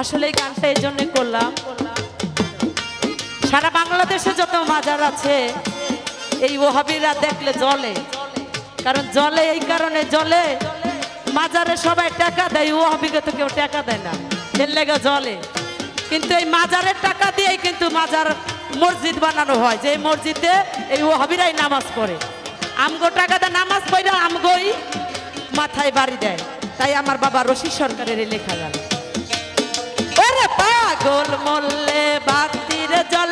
আসলে এই গানটা এই জন্যে করলাম। সারা বাংলাদেশে যত মাজার আছে, এই ওহাবিরা দেখলে জলে কারণ জলে এই কারণে জলে মাজারে সবাই টাকা দেয়, ওহাবিকে তো কেউ টাকা দেয় না। ফের লেগে জলে কিন্তু এই মাজারের টাকা দিয়েই কিন্তু মাজার মসজিদ বানানো হয়। যে মসজিদে এই ওহাবিরাই নামাজ পড়ে। আমগো দেয় নামাজ পড়ে, আমগোই মাথায় বাড়ি দেয়। তাই আমার বাবা রশি সরকারের লেখা গেল পাগল মল্লে বাতির জল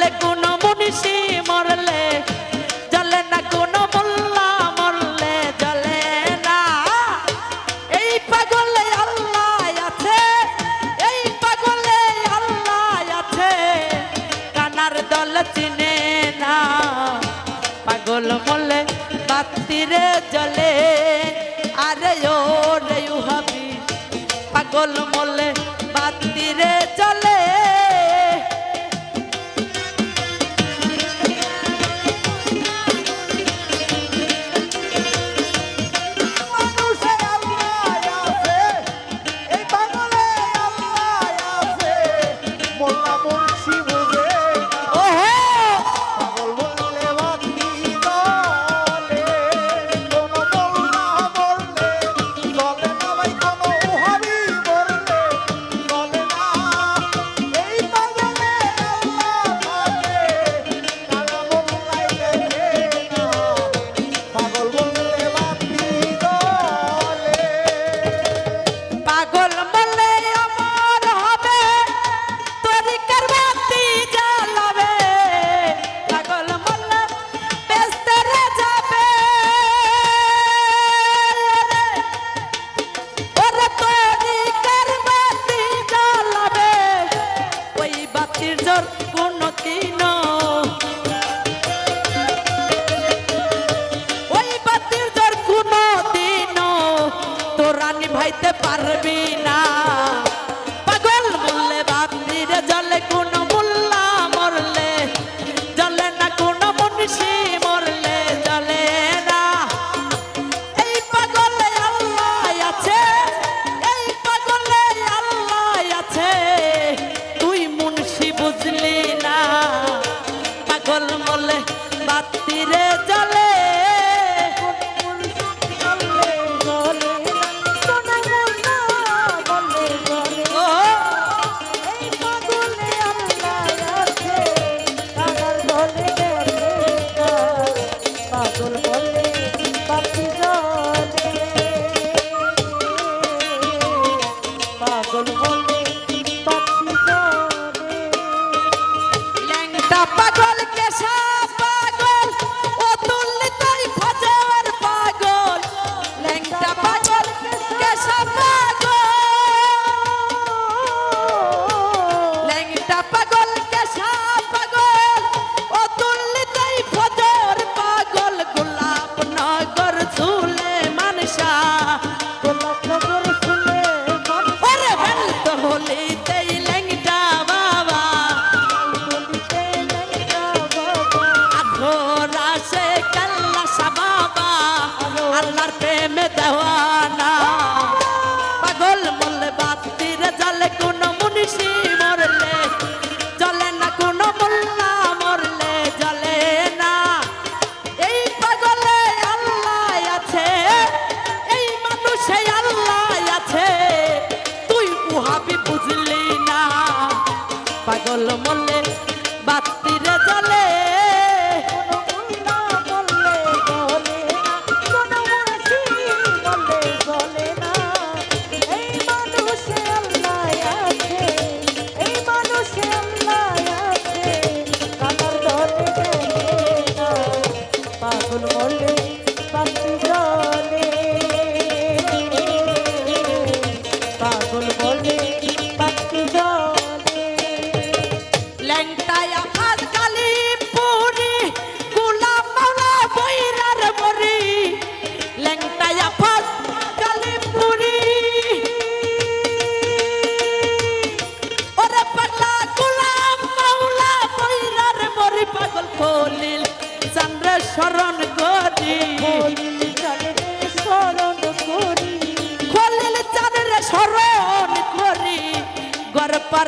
পারবি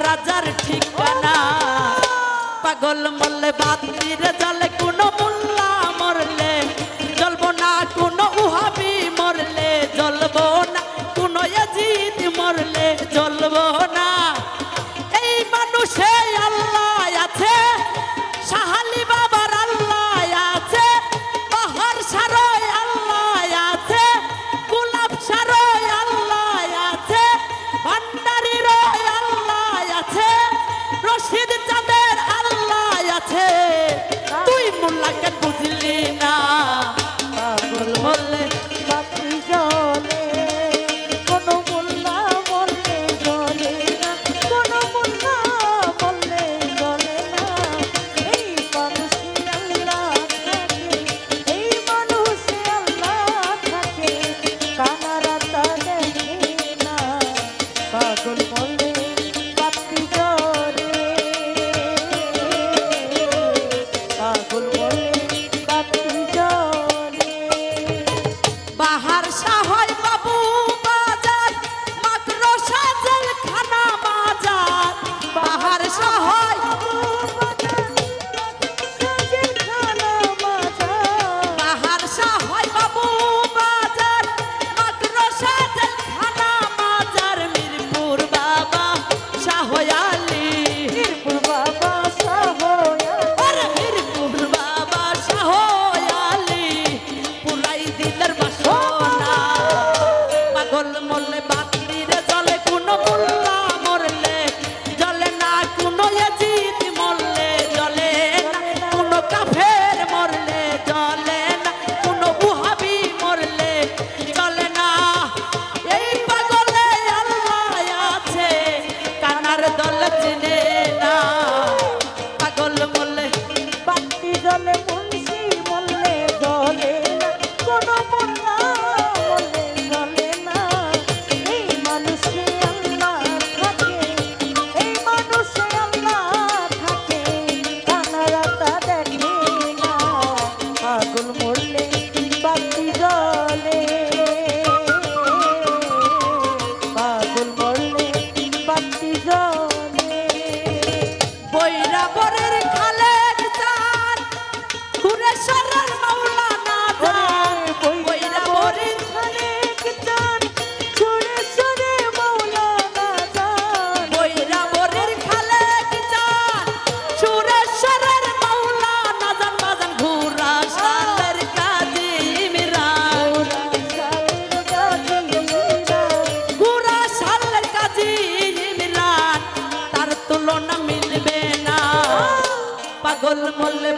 রাজার ঠিকানা। পাগল মল্লে বাতির জলে পাগল মরলে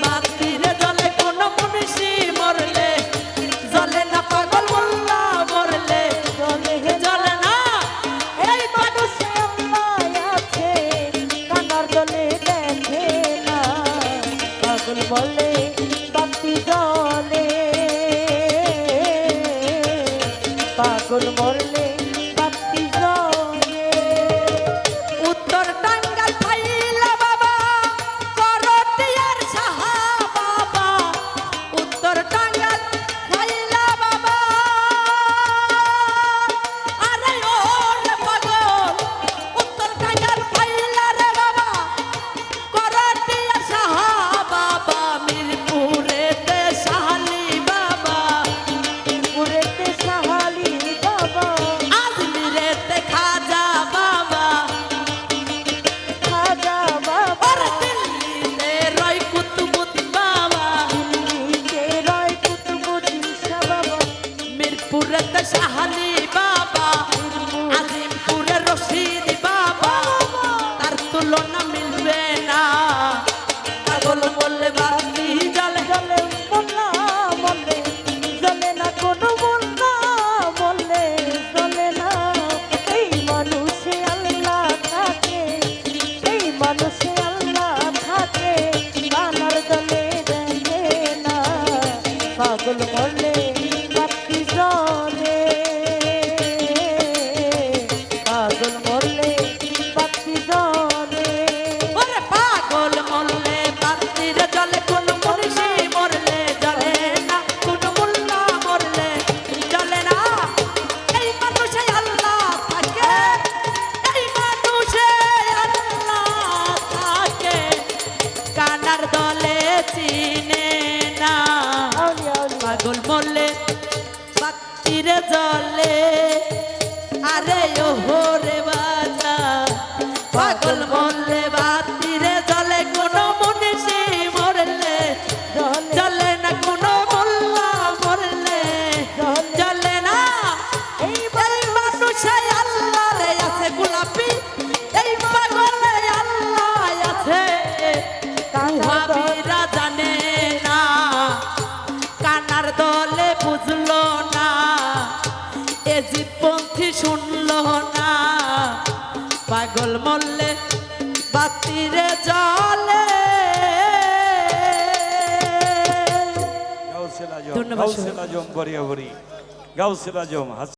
পাগল পাগল মল্লে বাতিরে জলে গাউসেলা জম গাউসেলা জম বরিয়া বরি গাউসিল আজম